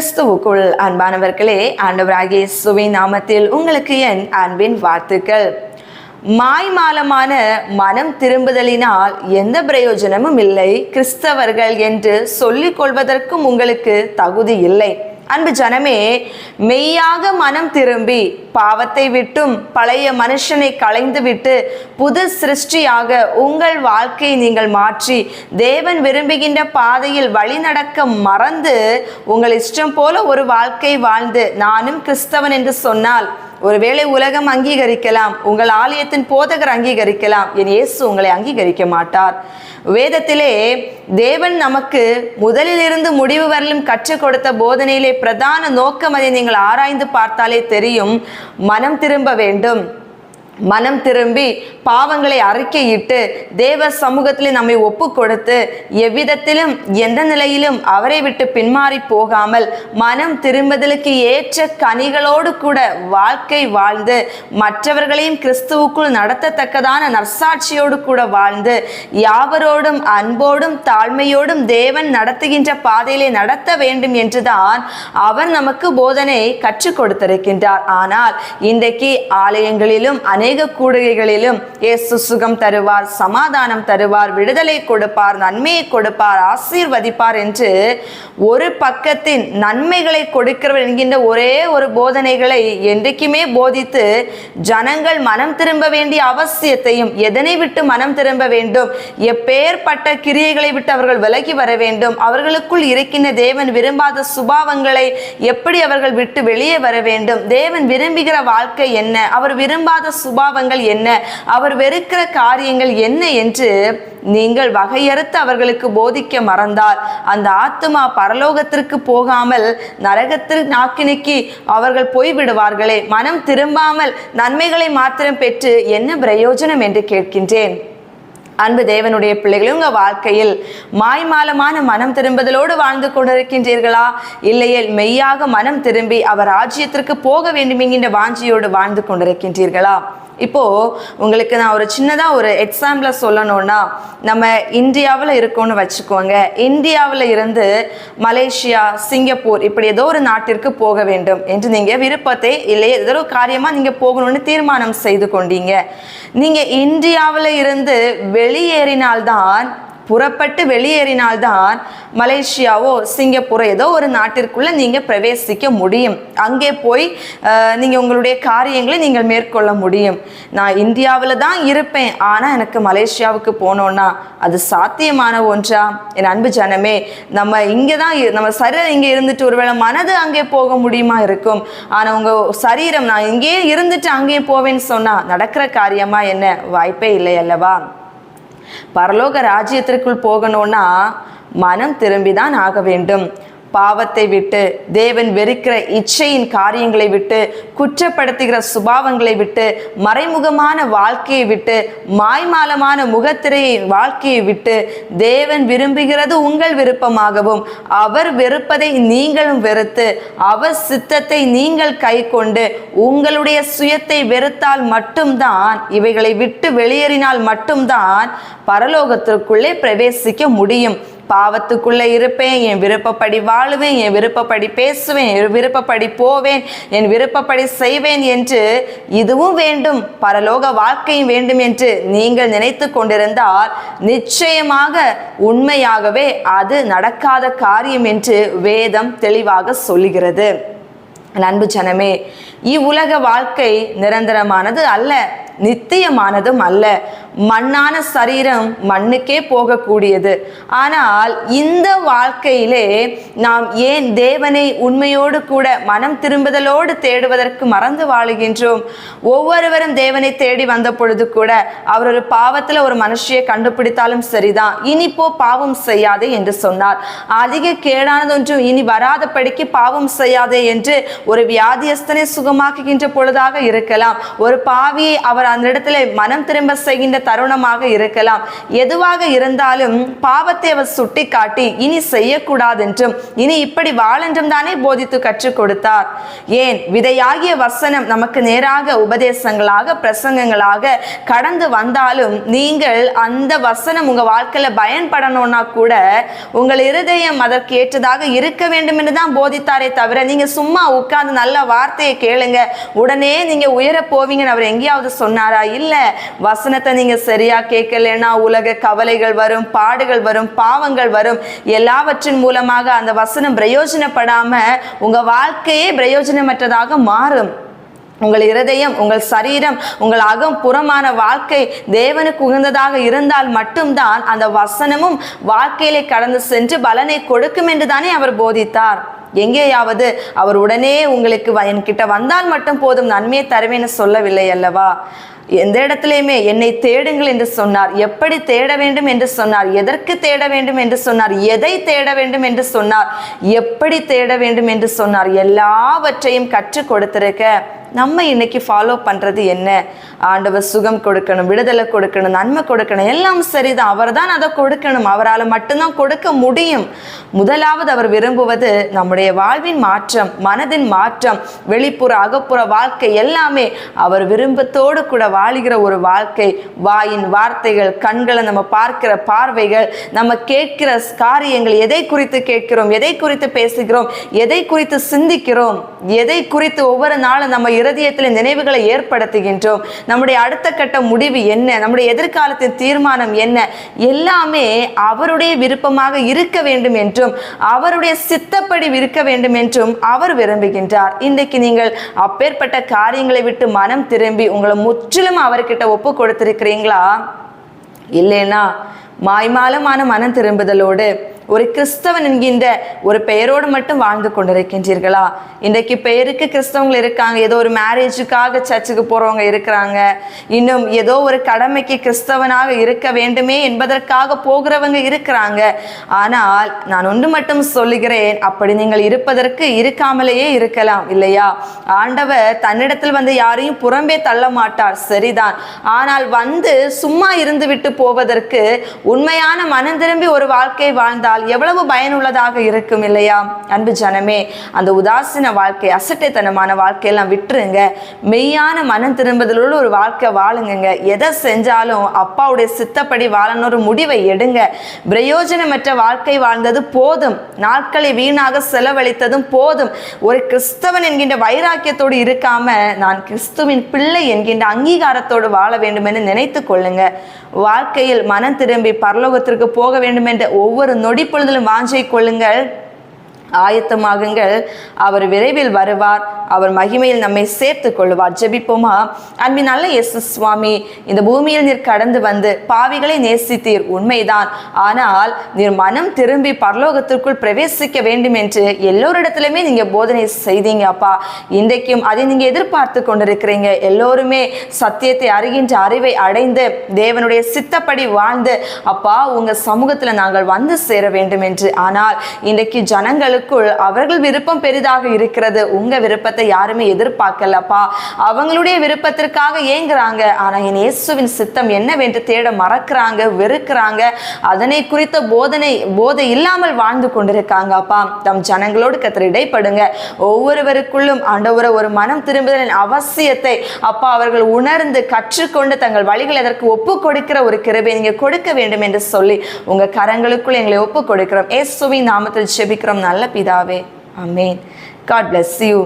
கிறிஸ்துவுக்குள் அன்பானவர்களே ஆண்டவராகிய சுவை நாமத்தில் உங்களுக்கு என் அன்பின் வாழ்த்துக்கள். மாய்மாலமான மனம் திரும்புதலினால் எந்த பிரயோஜனமும் இல்லை. கிறிஸ்தவர்கள் என்று சொல்லிக் கொள்வதற்கும் உங்களுக்கு தகுதி இல்லை. அன்பு ஜனமே மெய்யாக மனம் திரும்பி பாவத்தை விட்டும் பழைய மனுஷனை களைந்து விட்டு புது சிருஷ்டியாக உங்கள் வாழ்க்கையை நீங்கள் மாற்றி தேவன் விரும்புகின்ற பாதையில் வழி நடக்க மறந்து உங்கள் இஷ்டம் போல ஒரு வாழ்க்கை வாழ்ந்து நானும் கிறிஸ்தவன் என்று சொன்னால் ஒருவேளை உலகம் அங்கீகரிக்கலாம் உங்கள் ஆலயத்தின் போதகர் அங்கீகரிக்கலாம் என் இயேசு உங்களை அங்கீகரிக்க மாட்டார். வேதத்திலே தேவன் நமக்கு முதலிலிருந்து முடிவு வரலும் கற்றுக் கொடுத்த போதனையிலே பிரதான நோக்கம் அதை நீங்கள் ஆராய்ந்து பார்த்தாலே தெரியும். மனம் திரும்ப வேண்டும். மனம் திரும்பி பாவங்களை அறிக்கையிட்டு தேவ சமூகத்தில் நம்மை ஒப்பு கொடுத்து எவ்விதத்திலும் எந்த நிலையிலும் அவரை விட்டு பின்மாறி போகாமல் மனம் திரும்புதலுக்கு ஏற்ற கனிகளோடு கூட வாழ்க்கை வாழ்ந்து மற்றவர்களையும் கிறிஸ்துவுக்குள் நடத்தத்தக்கதான நற்சாட்சியோடு கூட வாழ்ந்து யாவரோடும் அன்போடும் தாழ்மையோடும் தேவன் நடத்துகின்ற பாதையிலே நடத்த வேண்டும் என்றுதான் அவர் நமக்கு போதனை கற்றுக் கொடுத்திருக்கின்றார். ஆனால் இன்றைக்கு ஆலயங்களிலும் அநேக கூடுகைகளிலும் இயேசு சுகம் தருவார் சமாதானம் தருவார் விடுதலை கொடுப்பார் நன்மையை கொடுப்பார் ஆசீர்வதிப்பார் என்று ஒரு பக்கத்தின் நன்மைகளை கொடுக்கிறவர் என்கின்ற ஒரே ஒரு போதனைகளை என்றைக்குமே போதித்து ஜனங்கள் மனம் திரும்ப வேண்டிய அவசியத்தையும் எதனை விட்டு மனம் திரும்ப வேண்டும் எப்பேற்பட்ட கிரியைகளை விட்டு அவர்கள் விலகி வர வேண்டும் அவர்களுக்குள் இருக்கின்ற தேவன் விரும்பாத சுபாவங்களை எப்படி அவர்கள் விட்டு வெளியே வர வேண்டும் தேவன் விரும்புகிற வாழ்க்கை என்ன அவர் விரும்பாத சுபாவங்கள் என்ன? அவர் வெறுக்கிற காரியங்கள் என்ன என்று நீங்கள் வகையறுத்து அவர்களுக்கு போதிக்க மறந்தால் அந்த ஆத்துமா பரலோகத்திற்கு போகாமல் நரகத்திற்கு நாக்கினிக்கு அவர்கள் போய்விடுவார்களே. மனம் திரும்பாமல் நன்மைகளை மாத்திரம் பெற்று என்ன பிரயோஜனம் என்று கேட்கின்றேன். அன்பு தேவனுடைய பிள்ளைகளும் உங்கள் வாழ்க்கையில் மாய்மாலமான மனம் திரும்புதலோடு வாழ்ந்து கொண்டிருக்கின்றீர்களா? இல்லையே மெய்யாக மனம் திரும்பி அவர் ராஜ்யத்திற்கு போக வேண்டும் என்கின்ற வாஞ்சியோடு வாழ்ந்து கொண்டிருக்கின்றீர்களா? இப்போது உங்களுக்கு நான் ஒரு சின்னதாக ஒரு எக்ஸாம்பிள சொல்லணும்னா நம்ம இந்தியாவில் இருக்கோம்னு வச்சுக்கோங்க. இந்தியாவில் இருந்து மலேசியா சிங்கப்பூர் இப்படி ஏதோ ஒரு நாட்டிற்கு போக வேண்டும் என்று நீங்கள் விருப்பத்தை இல்லை ஏதோ ஒரு காரியமாக நீங்கள் போகணும்னு தீர்மானம் செய்து கொண்டீங்க. நீங்கள் இந்தியாவில் இருந்து வெளியேறினால்தான் புறப்பட்டு வெளியேறினால்தான் மலேசியாவோ சிங்கப்பூரோ ஏதோ ஒரு நாட்டிற்குள்ளே நீங்கள் பிரவேசிக்க முடியும். அங்கே போய் நீங்கள் உங்களுடைய காரியங்களை நீங்கள் மேற்கொள்ள முடியும். நான் இந்தியாவில் தான் இருப்பேன். ஆனால் எனக்கு மலேசியாவுக்கு போனோன்னா அது சாத்தியமான ஒன்றா? என் அன்பு ஜனமே நம்ம இங்கே தான் நம்ம சரீரம் இங்கே இருந்துட்டு ஒருவேளை மனது அங்கே போக முடியுமா இருக்கும்? ஆனால் உங்கள் சரீரம் நான் இங்கேயே இருந்துட்டு அங்கேயே போவேன்னு சொன்னால் நடக்கிற காரியமாக என்ன? வாய்ப்பே இல்லை அல்லவா பரலோக ராஜ்யத்திற்குள் போகணும்னா மனம் திரும்பிதான் ஆக வேண்டும். பாவத்தை விட்டு தேவன் வெறுக்கிற இச்சையின் காரியங்களை விட்டு குற்றப்படுத்துகிற சுபாவங்களை விட்டு மறைமுகமான வாழ்க்கையை விட்டு மாய்மாலமான முகத்திரையை வாழ்க்கையை விட்டு தேவன் விரும்புகிறது உங்கள் விருப்பமாகவும் அவர் வெறுப்பதை நீங்களும் வெறுத்து அவர் சித்தத்தை நீங்கள் கை கொண்டு உங்களுடைய சுயத்தை வெறுத்தால் மட்டும்தான் இவைகளை விட்டு வெளியேறினால் மட்டும்தான் பரலோகத்திற்குள்ளே பிரவேசிக்க முடியும். பாவத்துக்குள்ளே இருப்பேன் என் விருப்பப்படி வாழுவேன் என் விருப்பப்படி பேசுவேன் என் விருப்பப்படி போவேன் என் விருப்பப்படி செய்வேன் என்று இதுவும் வேண்டும் பரலோக வாழ்க்கையும் வேண்டும் என்று நீங்கள் நினைத்து கொண்டிருந்தால் நிச்சயமாக உண்மையாகவே அது நடக்காத காரியம் என்று வேதம் தெளிவாக சொல்லுகிறது. அன்பு ஜனமே இவ்வுலக வாழ்க்கை நிரந்தரமானது அல்ல நித்தியமானதும் அல்ல. மண்ணான சரீரம் மண்ணுக்கே போகக்கூடியது. ஆனால் இந்த வாழ்க்கையிலே நாம் ஏன் தேவனை உண்மையோடு கூட மனம் திரும்புதலோடு தேடுவதற்கு மறந்து வாழுகின்றோம்? ஒவ்வொருவரும் தேவனை தேடி வந்த பொழுது கூட அவர் ஒரு பாவத்தில் ஒரு மனுஷியை கண்டுபிடித்தாலும் சரிதான். இனி பாவம் செய்யாதே என்று சொன்னார். அதிக கேடானதொன்றும் இனி வராதபடிக்கு பாவம் செய்யாதே என்று ஒரு வியாதியஸ்தனை சுகமாக்குகின்ற பொழுதாக இருக்கலாம். ஒரு பாவியை அவர் அந்த இடத்துல மனம் திரும்ப செய்கின்ற தருணமாக இருக்கலாம். எதுவாக இருந்தாலும் பாவத்தை அவர் சுட்டி காட்டி இனி செய்யக்கூடாதென்றும் இனி இப்படி வாழென்றும் தானே போதித்து கற்றுக் கொடுத்தார். ஏன்? விதையாகிய வசனம் நமக்கு நேராக உபதேசங்களாக பிரசங்கங்களாக கடந்து வந்தாலும் நீங்கள் அந்த வசனம் உங்க வாழ்க்கையில பயன்படணும்னா கூட உங்கள் இருதயம் அதற்கு ஏற்றதாக இருக்க வேண்டும் என்று தான் போதித்தாரே தவிர நீங்க சும்மா உட்கார்ந்து நல்ல வார்த்தையை கேளுங்க. உடனே நீங்க உயர போவீங்கன்னு அவர் எங்கேயாவது சொன்னாரா? இல்ல வசனத்தை நீங்க சரியா கேட்கலன்னா உலக கவலைகள் வரும் பாடுகள் வரும் பாவங்கள் வரும். எல்லாவற்றின் மூலமாக அந்த வசனம் பிரயோஜனப்படாம உங்க வாழ்க்கையே பிரயோஜனமற்றதாக மாறும். உங்கள் இருதயம் உங்கள் சரீரம் உங்கள் அகம் புறமான வாழ்க்கை தேவனுக்கு உகந்ததாக இருந்தால் மட்டும்தான் அந்த வசனமும் வாழ்க்கையிலே கடந்து சென்று பலனை கொடுக்கும் என்று தானே அவர் போதித்தார். எங்கேயாவது அவர் உடனே உங்களுக்கு வ- என்கிட்ட வந்தால் மட்டும் போதும் நன்மையை தருவேன்னு சொல்லவில்லை அல்லவா? எந்த இடத்துலையுமே என்னை தேடுங்கள் என்று சொன்னார். எப்படி தேட வேண்டும் என்று சொன்னார். எதற்கு தேட வேண்டும் என்று சொன்னார். எதை தேட வேண்டும் என்று சொன்னார். எப்படி தேட வேண்டும் என்று சொன்னார். எல்லாவற்றையும் கற்றுக் கொடுத்திருக்க நம்ம இன்னைக்கு ஃபாலோ பண்ணுறது என்ன? ஆண்டவர் சுகம் கொடுக்கணும் விடுதலை கொடுக்கணும் நன்மை கொடுக்கணும் எல்லாம் சரிதான். அவர் தான் அதை கொடுக்கணும். அவரால் மட்டும்தான் கொடுக்க முடியும். முதலாவது அவர் விரும்புவது நம்முடைய வாழ்வின் மாற்றம் மனதின் மாற்றம் வெளிப்புற அகப்புற வாழ்க்கை எல்லாமே. அவர் விரும்பத்தோடு கூட வாழுகிற ஒரு வாழ்க்கை வாயின் வார்த்தைகள் கண்களை நம்ம பார்க்கிற பார்வைகள் நம்ம கேட்கிற காரியங்கள் எதை குறித்து கேட்கிறோம் எதை குறித்து பேசுகிறோம் எதை குறித்து சிந்திக்கிறோம் எதை குறித்து ஒவ்வொரு நாளும் நம்ம இருதயத்தில் நினைவுகளை ஏற்படுத்துகின்றோம் நம்முடைய அடுத்த கட்ட முடிவு என்ன நம்முடைய எதிர்காலத்தின் தீர்மானம் என்ன எல்லாமே அவருடைய விருப்பமாக இருக்க வேண்டும் என்றும் அவருடைய சித்தப்படி இருக்க வேண்டும் என்றும் அவர் விரும்புகின்றார். இன்றைக்கு நீங்கள் அப்பேற்பட்ட காரியங்களை விட்டு மனம் திரும்பி உங்களை முற்று முற்றிலும் அவர்கிட்ட ஒப்பு கொடுத்திருக்கிறீங்களா? இல்லைன்னா மாய்மாலமான மனம் திரும்புதலோடு ஒரு கிறிஸ்தவன் என்கின்ற ஒரு பெயரோடு மட்டும் வாழ்ந்து கொண்டிருக்கின்றீர்களா? இன்றைக்கு பெயருக்கு கிறிஸ்தவங்கள் இருக்காங்க. ஏதோ ஒரு மேரேஜுக்காக சர்ச்சுக்கு போறவங்க இருக்கிறாங்க. இன்னும் ஏதோ ஒரு கடமைக்கு கிறிஸ்தவனாக இருக்க வேண்டுமே என்பதற்காக போகிறவங்க இருக்கிறாங்க. ஆனால் நான் ஒன்று மட்டும் சொல்லுகிறேன். அப்படி நீங்கள் இருப்பதற்கு இருக்காமலேயே இருக்கலாம் இல்லையா? ஆண்டவர் தன்னிடத்தில் வந்து யாரையும் புறம்பே தள்ள மாட்டார். சரிதான். ஆனால் வந்து சும்மா இருந்து விட்டு போவதற்கு உண்மையான மனம் திரும்பி ஒரு வாழ்க்கை வாழ்ந்தால் எவ்வளவு பயனுள்ளதாக இருக்கும் இல்லையா? அன்பு ஜனமே அந்த உதாசீன வாழ்க்கை அசட்டைத்தனமான வாழ்க்கையெல்லாம் விட்டுருங்க. மெய்யான மனம் திரும்புதலோடு ஒரு வாழ்க்கை வாழுங்க எதை செஞ்சாலும் அப்பாவுடைய சித்தப்படி வாழணும் ஒரு முடிவை எடுங்க. பிரயோஜனமற்ற வாழ்க்கை வாழ்ந்தது போதும். நாட்களை வீணாக செலவழித்ததும் போதும். ஒரு கிறிஸ்தவன் என்கின்ற வைராக்கியத்தோடு இருக்காம நான் கிறிஸ்துவின் பிள்ளை என்கின்ற அங்கீகாரத்தோடு வாழ வேண்டும் என்று நினைத்து கொள்ளுங்க. வாழ்க்கையில் மனம் திரும்பி பரலோகத்திற்கு போக வேண்டும் என்ற ஒவ்வொரு நொடி பொழுதிலும் வாஞ்சை கொள்ளுங்கள். ஆயத்தமாகுங்கள். அவர் விரைவில் வருவார். அவர் மகிமையில் நம்மை சேர்த்து கொள்வார். ஜெபிப்போமா? அன்பின் நல்ல எஸ் சுவாமி இந்த பூமியில் நீர் கடந்து வந்து பாவிகளை நேசித்தீர். உண்மைதான். ஆனால் நீர் மனம் திரும்பி பரலோகத்திற்குள் பிரவேசிக்க வேண்டும் என்று எல்லோரிடத்திலுமே நீங்க போதனை செய்தீங்க அப்பா. இன்றைக்கும் அதை நீங்க எதிர்பார்த்து கொண்டிருக்கிறீங்க. எல்லோருமே சத்தியத்தை அறிகின்ற அறிவை அடைந்து தேவனுடைய சித்தப்படி வாழ்ந்து அப்பா உங்க சமூகத்தில் நாங்கள் வந்து சேர வேண்டும் என்று. ஆனால் இன்றைக்கு ஜனங்களுக்குள் அவர்கள் விருப்பம் பெரிதாக இருக்கிறது. உங்க விருப்பத்தை யாருமே எதிர்பார்க்கலப்பா. அவங்களுடைய விருப்பத்திற்காக ஏங்குறாங்க. ஆனா என் இயேசுவின் சித்தம் என்னவென்று தேட மறக்கிறாங்க வெறுக்கிறாங்க. அதனை குறித்த போதனை போதை இல்லாமல் வாழ்ந்து கொண்டிருக்காங்க அப்பா தம் ஜனங்களோடு கத்திர இடைப்படுங்க. ஒவ்வொருவருக்குள்ளும் ஆண்டவரை ஒரு மனம் திரும்புதலின் அவசியத்தை அப்பா அவர்கள் உணர்ந்து கற்றுக்கொண்டு தங்கள் வழிகள் அதற்கு ஒப்பு கொடுக்கிற ஒரு கிருபை நீங்க கொடுக்க வேண்டும் என்று சொல்லி உங்க கரங்களுக்குள் எங்களை ஒப்பு கொடுக்கிறோம். ஏசுவின் நாமத்தில் ஜெபிக்கிறோம். நல்ல പിതാവേ അമേൻ ഗാഡ് ബ്ലെസ് യു